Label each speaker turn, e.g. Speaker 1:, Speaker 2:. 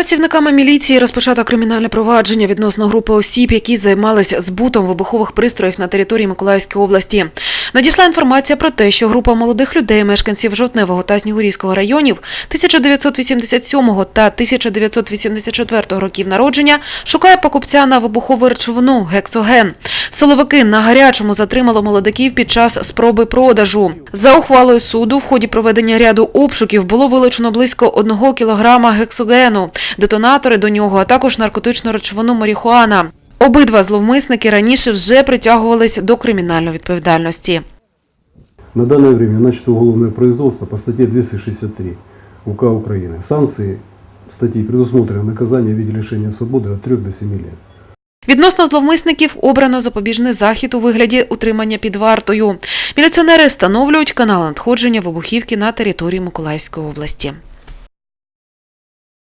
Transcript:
Speaker 1: Працівниками міліції розпочато кримінальне провадження відносно групи осіб, які займалися збутом вибухових пристроїв на території Миколаївської області. Надійшла інформація про те, що група молодих людей, мешканців Жовтневого та Снігурівського районів 1987 та 1984 років народження, шукає покупця на вибухову речовину гексоген. Соловики на гарячому затримало молодиків під час спроби продажу. За ухвалою суду в ході проведення ряду обшуків було вилучено близько 1 кілограма гексогену, детонатори до нього, а також наркотичну речовину марихуана. Обидва зловмисники раніше вже притягувались до кримінальної відповідальності.
Speaker 2: На данное время начато уголовное производство по статье 263 УК Украины. Санкции статьи предусмотрено наказание в виде лишения свободы от 3 до 7 лет.
Speaker 1: Відносно зловмисників обрано запобіжний захід у вигляді утримання під вартою. Міліціонери встановлюють канал надходження вибухівки на території Миколаївської області.